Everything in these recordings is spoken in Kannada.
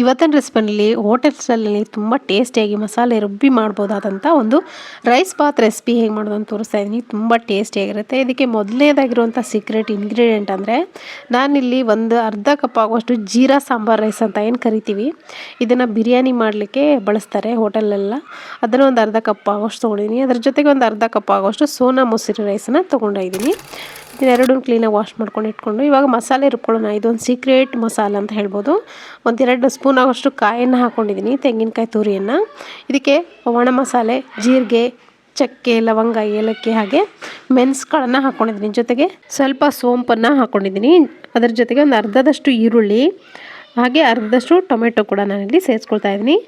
ಇವತ್ತಿನ ರೆಸಿಪಿನಲ್ಲಿ ಹೋಟೆಲ್ಸಲ್ಲಿ ತುಂಬ ಟೇಸ್ಟಿಯಾಗಿ ಮಸಾಲೆ ರುಬ್ಬಿ ಮಾಡ್ಬೋದಾದಂಥ ಒಂದು ರೈಸ್ ಬಾತ್ ರೆಸಿಪಿ ಹೇಗೆ ಮಾಡೋದು ಅಂತ ತೋರಿಸ್ತಾ ಇದ್ದೀನಿ. ತುಂಬ ಟೇಸ್ಟಿಯಾಗಿರುತ್ತೆ. ಇದಕ್ಕೆ ಮೊದಲನೇದಾಗಿರುವಂಥ ಸೀಕ್ರೆಟ್ ಇಂಗ್ರೀಡಿಯೆಂಟ್ ಅಂದರೆ ನಾನಿಲ್ಲಿ ಒಂದು ಅರ್ಧ ಕಪ್ ಆಗುವಷ್ಟು ಜೀರಾ ಸಾಂಬಾರ್ ರೈಸ್ ಅಂತ ಏನು ಕರಿತೀವಿ. ಇದನ್ನು ಬಿರಿಯಾನಿ ಮಾಡಲಿಕ್ಕೆ ಬಳಸ್ತಾರೆ ಹೋಟೆಲೆಲ್ಲ ಅದನ್ನು ಒಂದು ಅರ್ಧ ಕಪ್ ಆಗೋಷ್ಟು ತೊಗೊಂಡಿದ್ದೀನಿ. ಅದ್ರ ಜೊತೆಗೆ ಒಂದು ಅರ್ಧ ಕಪ್ ಆಗೋಷ್ಟು ಸೋನಾ ಮೊಸರು ರೈಸನ್ನು ತೊಗೊಂಡಿದ್ದೀನಿ ಇದೆರಡೂ ಕ್ಲೀನಾಗಿ ವಾಶ್ ಮಾಡ್ಕೊಂಡು ಇಟ್ಕೊಂಡು ಇವಾಗ ಮಸಾಲೆ ರುಬ್ಕೊಳ್ಳೋಣ. ಇದೊಂದು ಸೀಕ್ರೆಟ್ ಮಸಾಲೆ ಅಂತ ಹೇಳ್ಬೋದು. ಒಂದೆರಡು ಸ್ಪೂನ್ ಆಗೋಷ್ಟು ಕಾಯನ್ನು ಹಾಕ್ಕೊಂಡಿದ್ದೀನಿ ತೆಂಗಿನಕಾಯಿ ತುರಿಯನ್ನು. ಇದಕ್ಕೆ ಒಣ ಮಸಾಲೆ, ಜೀರಿಗೆ, ಚಕ್ಕೆ, ಲವಂಗ, ಏಲಕ್ಕಿ ಹಾಗೆ ಮೆಣಸುಗಳನ್ನು ಹಾಕ್ಕೊಂಡಿದ್ದೀನಿ ಜೊತೆಗೆ ಸ್ವಲ್ಪ ಸೋಂಪನ್ನು ಹಾಕ್ಕೊಂಡಿದ್ದೀನಿ ಅದರ ಜೊತೆಗೆ ಒಂದು ಅರ್ಧದಷ್ಟು ಈರುಳ್ಳಿ, ಹಾಗೆ ಅರ್ಧದಷ್ಟು ಟೊಮೆಟೊ ಕೂಡ ನಾನಿಲ್ಲಿ ಸೇರಿಸ್ಕೊಳ್ತಾ ಇದ್ದೀನಿ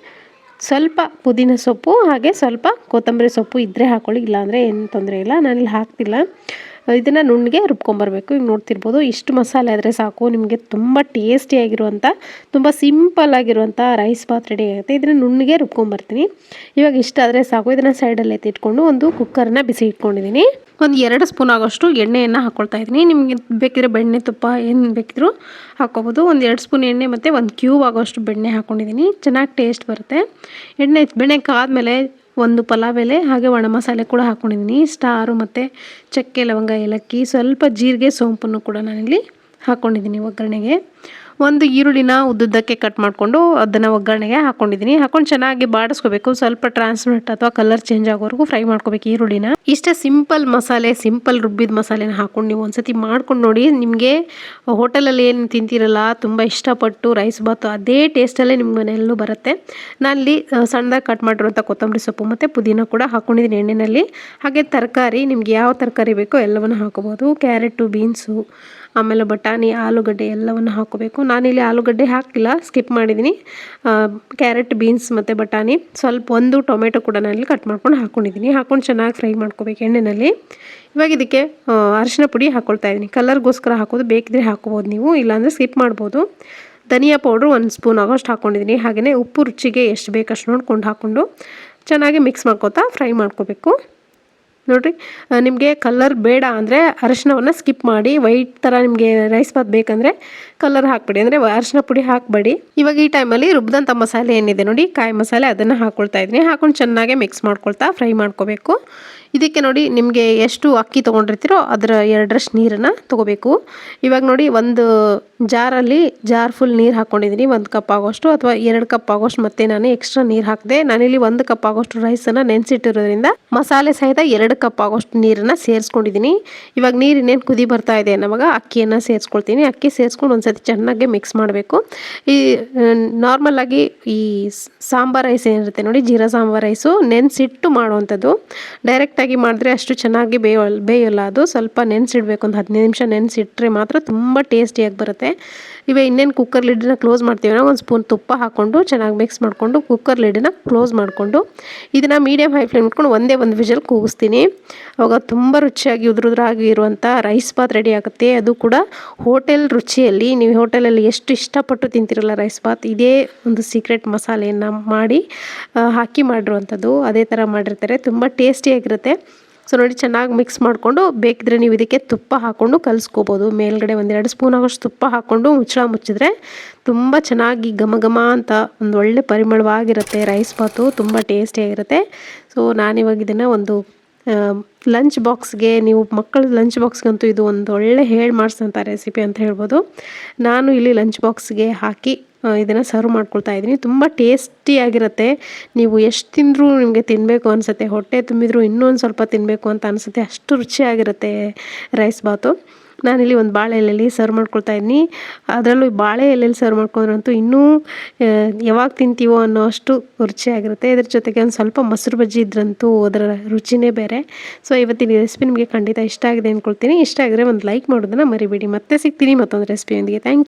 ಸ್ವಲ್ಪ ಪುದೀನ ಸೊಪ್ಪು ಹಾಗೆ ಸ್ವಲ್ಪ ಕೊತ್ತಂಬರಿ ಸೊಪ್ಪು ಇದ್ದರೆ ಹಾಕ್ಕೊಳ್ಳಿ ಇಲ್ಲಾಂದರೆ ಏನು ತೊಂದರೆ ಇಲ್ಲ. ನಾನಿಲ್ಲಿ ಹಾಕ್ತಿಲ್ಲ. ಇದನ್ನು ನುಣ್ಣಗೆ ರುಬ್ಕೊಂಬರ್ಬೇಕು. ಈಗ ನೋಡ್ತಿರ್ಬೋದು ಇಷ್ಟು ಮಸಾಲೆ ಆದರೆ ಸಾಕು, ನಿಮಗೆ ತುಂಬ ಟೇಸ್ಟಿಯಾಗಿರುವಂಥ ತುಂಬ ಸಿಂಪಲ್ ಆಗಿರುವಂಥ ರೈಸ್ ಬಾತ್ ರೆಡಿ ಆಗುತ್ತೆ. ಇದನ್ನು ನುಣ್ಣಗೆ ರುಬ್ಕೊಂಬರ್ತೀನಿ. ಇವಾಗ ಇಷ್ಟಾದರೆ ಸಾಕು. ಇದನ್ನು ಸೈಡಲ್ಲಿ ಎತ್ತಿಟ್ಕೊಂಡು ಒಂದು ಕುಕ್ಕರ್ನ ಬಿಸಿ ಇಟ್ಕೊಂಡಿದ್ದೀನಿ ಒಂದು ಎರಡು ಸ್ಪೂನ್ ಆಗೋಷ್ಟು ಎಣ್ಣೆಯನ್ನು ಹಾಕ್ಕೊಳ್ತಾ ಇದ್ದೀನಿ. ನಿಮಗೆ ಬೇಕಿದ್ರೆ ಬೆಣ್ಣೆ ತುಪ್ಪ ಏನು ಬೇಕಿದ್ರು ಹಾಕ್ಕೋಬೋದು. ಒಂದು ಎರಡು ಸ್ಪೂನ್ ಎಣ್ಣೆ ಮತ್ತು ಒಂದು ಕ್ಯೂಬ್ ಆಗೋಷ್ಟು ಬೆಣ್ಣೆ ಹಾಕ್ಕೊಂಡಿದ್ದೀನಿ ಚೆನ್ನಾಗಿ ಟೇಸ್ಟ್ ಬರುತ್ತೆ. ಎಣ್ಣೆ ಬೆಣ್ಣೆ ಕಾದ್ಮೇಲೆ ಒಂದು ಪಲಾವ್ ಎಲೆ ಹಾಗೆ ಒಣ ಮಸಾಲೆ ಕೂಡ ಹಾಕ್ಕೊಂಡಿದ್ದೀನಿ ಸ್ಟಾರು ಮತ್ತು ಚಕ್ಕೆ, ಲವಂಗ, ಏಲಕ್ಕಿ, ಸ್ವಲ್ಪ ಜೀರಿಗೆ, ಸೋಂಪನ್ನು ಕೂಡ ನಾನಿಲ್ಲಿ ಹಾಕ್ಕೊಂಡಿದ್ದೀನಿ ಒಗ್ಗರಣೆಗೆ. ಒಂದು ಈರುಳ್ಳಿನ ಉದ್ದುದ್ದಕ್ಕೆ ಕಟ್ ಮಾಡಿಕೊಂಡು ಅದನ್ನು ಒಗ್ಗರಣೆಗೆ ಹಾಕೊಂಡಿದ್ದೀನಿ ಹಾಕೊಂಡು ಚೆನ್ನಾಗಿ ಬಾಡಿಸ್ಕೋಬೇಕು. ಸ್ವಲ್ಪ ಟ್ರಾನ್ಸ್ಪರೆಂಟ್ ಅಥವಾ ಕಲರ್ ಚೇಂಜ್ ಆಗೋವರೆಗೂ ಫ್ರೈ ಮಾಡ್ಕೋಬೇಕು ಈರುಳ್ಳಿನ. ಇಷ್ಟೇ ಸಿಂಪಲ್ ಮಸಾಲೆ ಸಿಂಪಲ್ ರುಬ್ಬಿದ ಮಸಾಲೆನ ಹಾಕೊಂಡು ನೀವು ಒಂದ್ಸತಿ ಮಾಡ್ಕೊಂಡು ನೋಡಿ. ನಿಮಗೆ ಹೋಟೆಲಲ್ಲಿ ಏನು ತಿಂತೀರಲ್ಲ, ತುಂಬ ಇಷ್ಟಪಟ್ಟು ರೈಸ್ ಬಾತು ಅದೇ ಟೇಸ್ಟಲ್ಲೇ ನಿಮ್ಮ ಮನೆಯಲ್ಲೂ ಬರುತ್ತೆ. ನಾನಲ್ಲಿ ಸಣ್ಣದಾಗಿ ಕಟ್ ಮಾಡಿರುವಂಥ ಕೊತ್ತಂಬರಿ ಸೊಪ್ಪು ಮತ್ತು ಪುದೀನ ಕೂಡ ಹಾಕೊಂಡಿದ್ದೀನಿ ಎಣ್ಣೆಯಲ್ಲಿ ಹಾಗೆ ತರಕಾರಿ, ನಿಮ್ಗೆ ಯಾವ ತರಕಾರಿ ಬೇಕೋ ಎಲ್ಲವನ್ನು ಹಾಕೋಬೋದು. ಕ್ಯಾರೆಟು, ಬೀನ್ಸು, ಆಮೇಲೆ ಬಟಾಣಿ, ಆಲೂಗಡ್ಡೆ ಎಲ್ಲವನ್ನು ಹಾಕೋಬೇಕು. ನಾನಿಲ್ಲಿ ಆಲೂಗಡ್ಡೆ ಹಾಕಿಲ್ಲ ಸ್ಕಿಪ್ ಮಾಡಿದ್ದೀನಿ ಕ್ಯಾರೆಟ್ ಬೀನ್ಸ್ ಮತ್ತು ಬಟಾಣಿ. ಸ್ವಲ್ಪ ಒಂದು ಟೊಮೆಟೊ ಕೂಡ ನಾನಿಲ್ಲಿ ಕಟ್ ಮಾಡ್ಕೊಂಡು ಹಾಕ್ಕೊಂಡಿದ್ದೀನಿ ಹಾಕ್ಕೊಂಡು ಚೆನ್ನಾಗಿ ಫ್ರೈ ಮಾಡ್ಕೋಬೇಕು ಎಣ್ಣೆಯಲ್ಲಿ ಇವಾಗ ಇದಕ್ಕೆ ಅರಿಶಿನ ಪುಡಿ ಹಾಕ್ಕೊಳ್ತಾ ಇದ್ದೀನಿ. ಕಲರ್ಗೋಸ್ಕರ ಹಾಕೋದು, ಬೇಕಿದ್ರೆ ಹಾಕೋಬೋದು ನೀವು, ಇಲ್ಲಾಂದರೆ ಸ್ಕಿಪ್ ಮಾಡ್ಬೋದು. ಧನಿಯಾ ಪೌಡ್ರು ಒಂದು ಸ್ಪೂನ್ ಆಗೋಷ್ಟು ಹಾಕ್ಕೊಂಡಿದ್ದೀನಿ ಹಾಗೆಯೇ ಉಪ್ಪು ರುಚಿಗೆ ಎಷ್ಟು ಬೇಕಷ್ಟು ನೋಡ್ಕೊಂಡು ಹಾಕ್ಕೊಂಡು ಚೆನ್ನಾಗಿ ಮಿಕ್ಸ್ ಮಾಡ್ಕೋತಾ ಫ್ರೈ ಮಾಡ್ಕೋಬೇಕು. ನೋಡಿರಿ ನಿಮಗೆ ಕಲರ್ ಬೇಡ ಅಂದರೆ ಅರಶಿನವನ್ನು ಸ್ಕಿಪ್ ಮಾಡಿ ವೈಟ್ ಥರ ನಿಮಗೆ ರೈಸ್ ಬಾತ್ ಬೇಕಂದರೆ ಕಲರ್ ಹಾಕ್ಬಿಡಿ. ಅಂದರೆ ಅರಶಿನ ಪುಡಿ ಹಾಕಬೇಡಿ. ಇವಾಗ ಈ ಟೈಮಲ್ಲಿ ರುಬ್ದಂಥ ಮಸಾಲೆ ಏನಿದೆ ನೋಡಿ, ಕಾಯಿ ಮಸಾಲೆ ಅದನ್ನು ಹಾಕ್ಕೊಳ್ತಾ ಇದ್ದೀನಿ. ಹಾಕೊಂಡು ಚೆನ್ನಾಗೆ ಮಿಕ್ಸ್ ಮಾಡ್ಕೊಳ್ತಾ ಫ್ರೈ ಮಾಡ್ಕೋಬೇಕು. ಇದಕ್ಕೆ ನೋಡಿ ನಿಮಗೆ ಎಷ್ಟು ಅಕ್ಕಿ ತೊಗೊಂಡಿರ್ತೀರೋ ಅದರ ಎರಡರಷ್ಟು ನೀರನ್ನು ತೊಗೋಬೇಕು. ಇವಾಗ ನೋಡಿ ಒಂದು ಜಾರಲ್ಲಿ ಜಾರ್ ಫುಲ್ ನೀರು ಹಾಕ್ಕೊಂಡಿದ್ದೀನಿ ಒಂದು ಕಪ್ ಆಗೋಷ್ಟು ಅಥವಾ ಎರಡು ಕಪ್ ಆಗೋಷ್ಟು ಮತ್ತೆ ನಾನು ಎಕ್ಸ್ಟ್ರಾ ನೀರು ಹಾಕಿದೆ, ನಾನಿಲ್ಲಿ ಒಂದು ಕಪ್ ಆಗೋಷ್ಟು ರೈಸನ್ನು ನೆನೆಸಿಟ್ಟಿರೋದ್ರಿಂದ ಮಸಾಲೆ ಸಹಿತ ಎರಡು ಕಪ್ ಆಗೋಷ್ಟು ನೀರನ್ನು ಸೇರಿಸ್ಕೊಂಡಿದ್ದೀನಿ ಇವಾಗ ನೀರು ಇನ್ನೇನು ಕುದಿ ಬರ್ತಾ ಇದೆ ನಮಗೆ, ಅಕ್ಕಿಯನ್ನು ಸೇರಿಸ್ಕೊಳ್ತೀನಿ. ಅಕ್ಕಿ ಸೇರಿಸ್ಕೊಂಡು ಒಂದ್ಸತಿ ಚೆನ್ನಾಗಿ ಮಿಕ್ಸ್ ಮಾಡಬೇಕು. ಈ ನಾರ್ಮಲಾಗಿ ಈ ಸಾಂಬಾರ್ ರೈಸ್ ಏನಿರುತ್ತೆ ನೋಡಿ, ಜೀರಾ ಸಾಂಬಾರ್ ರೈಸು ನೆನೆಸಿಟ್ಟು ಮಾಡುವಂಥದ್ದು. ಡೈರೆಕ್ಟಾಗಿ ಮಾಡಿದ್ರೆ ಅಷ್ಟು ಚೆನ್ನಾಗಿ ಬೇಯೋ, ಬೇಯೋಲ್ಲ ಅದು. ಸ್ವಲ್ಪ ನೆನೆಸಿಡ್ಬೇಕು, ಒಂದು ಹದಿನೈದು ನಿಮಿಷ ನೆನೆಸಿಟ್ರೆ ಮಾತ್ರ ತುಂಬ ಟೇಸ್ಟಿಯಾಗಿ ಬರುತ್ತೆ. ಇವ ಇನ್ನೇನು ಕುಕ್ಕರ್ ಲಿಡ್ಡನ್ನ ಕ್ಲೋಸ್ ಮಾಡ್ತೀವಿ ಒಂದು ಸ್ಪೂನ್ ತುಪ್ಪ ಹಾಕ್ಕೊಂಡು ಚೆನ್ನಾಗಿ ಮಿಕ್ಸ್ ಮಾಡಿಕೊಂಡು ಕುಕ್ಕರ್ ಲಿಡ್ಡನ್ನ ಕ್ಲೋಸ್ ಮಾಡಿಕೊಂಡು ಇದನ್ನು ಮೀಡಿಯಮ್ ಹೈ ಫ್ಲೇಮ್ ಇಟ್ಕೊಂಡು ಒಂದೇ ಒಂದು ವಿಷಲ್ ಕೂಗಿಸ್ತೀನಿ. ಅವಾಗ ತುಂಬ ರುಚಿಯಾಗಿ ಉದುರುದ್ರಾಗಿ ಇರುವಂಥ ರೈಸ್ ಬಾತ್ ರೆಡಿ ಆಗುತ್ತೆ. ಅದು ಕೂಡ ಹೋಟೆಲ್ ರುಚಿಯಲ್ಲಿ, ನೀವು ಹೋಟೆಲಲ್ಲಿ ಎಷ್ಟು ಇಷ್ಟಪಟ್ಟು ತಿಂತಿರಲ್ಲ ರೈಸ್ ಬಾತ್ ಇದೇ ಒಂದು ಸೀಕ್ರೆಟ್ ಮಸಾಲೆಯನ್ನು ಮಾಡಿ ಹಾಕಿ ಮಾಡಿರುವಂಥದ್ದು ಅದೇ ಥರ ಮಾಡಿರ್ತಾರೆ. ತುಂಬ ಟೇಸ್ಟಿಯಾಗಿರುತ್ತೆ ಸೊ ನೋಡಿ, ಚೆನ್ನಾಗಿ ಮಿಕ್ಸ್ ಮಾಡಿಕೊಂಡು ಬೇಕಿದ್ರೆ ನೀವು ಇದಕ್ಕೆ ತುಪ್ಪ ಹಾಕ್ಕೊಂಡು ಕಲಿಸ್ಕೋಬೋದು. ಮೇಲ್ಗಡೆ ಒಂದೆರಡು ಸ್ಪೂನ್ ಆಗೋಷ್ಟು ತುಪ್ಪ ಹಾಕ್ಕೊಂಡು ಮುಚ್ಚಳ ಮುಚ್ಚಿದ್ರೆ ತುಂಬ ಚೆನ್ನಾಗಿ ಘಮ ಘಮ ಅಂತ ಒಂದು ಒಳ್ಳೆ ಪರಿಮಳವಾಗಿರುತ್ತೆ ರೈಸ್ ಬಾತು ತುಂಬ ಟೇಸ್ಟಿಯಾಗಿರುತ್ತೆ ಸೊ ನಾನಿವಾಗ ಇದನ್ನು ಒಂದು ಲಂಚ್ ಬಾಕ್ಸ್ಗೆ ನೀವು ಮಕ್ಕಳ ಲಂಚ್ ಬಾಕ್ಸ್ಗಂತೂ ಇದು ಒಂದು ಒಳ್ಳೆ ಹೇಳಿ ಮಾಡಿಸಿದಂಥ ರೆಸಿಪಿ ಅಂತ ಹೇಳ್ಬೋದು. ನಾನು ಇಲ್ಲಿ ಲಂಚ್ ಬಾಕ್ಸ್ಗೆ ಹಾಕಿ ಇದನ್ನು ಸರ್ವ್ ಮಾಡ್ಕೊಳ್ತಾ ಇದ್ದೀನಿ ತುಂಬ ಟೇಸ್ಟಿಯಾಗಿರುತ್ತೆ ನೀವು ಎಷ್ಟು ತಿಂದರೂ ನಿಮಗೆ ತಿನ್ನಬೇಕು ಅನಿಸುತ್ತೆ. ಹೊಟ್ಟೆ ತುಂಬಿದ್ರು ಇನ್ನೊಂದು ಸ್ವಲ್ಪ ತಿನ್ನಬೇಕು ಅಂತ ಅನಿಸುತ್ತೆ. ಅಷ್ಟು ರುಚಿಯಾಗಿರುತ್ತೆ ರೈಸ್ ಬಾತು. ನಾನಿಲ್ಲಿ ಒಂದು ಬಾಳೆ ಎಲೆಯಲ್ಲಿ ಸರ್ವ್ ಮಾಡ್ಕೊಳ್ತಾ ಇದ್ದೀನಿ ಅದರಲ್ಲೂ ಬಾಳೆ ಎಲೆಯಲ್ಲಿ ಸರ್ವ್ ಮಾಡ್ಕೊಂಡ್ರಂತೂ ಇನ್ನೂ ಯಾವಾಗ ತಿಂತೀವೋ ಅನ್ನೋ ಅಷ್ಟು ರುಚಿಯಾಗಿರುತ್ತೆ. ಇದ್ರ ಜೊತೆಗೆ ಒಂದು ಸ್ವಲ್ಪ ಮೊಸರು ಬಜ್ಜಿ ಇದ್ರಂತೂ ಅದರ ರುಚಿನೇ ಬೇರೆ. ಸೊ ಇವತ್ತಿನ ರೆಸಿಪಿ ನಿಮಗೆ ಖಂಡಿತ ಇಷ್ಟ ಆಗಿದೆ ಅಂದ್ಕೊಳ್ತೀನಿ ಇಷ್ಟ ಆಗಿದ್ರೆ ಒಂದು ಲೈಕ್ ಮಾಡೋದನ್ನು ಮರಿಬೇಡಿ. ಮತ್ತೆ ಸಿಗ್ತೀನಿ ಮತ್ತೊಂದು ರೆಸಿಪಿಯೊಂದಿಗೆ ಥ್ಯಾಂಕ್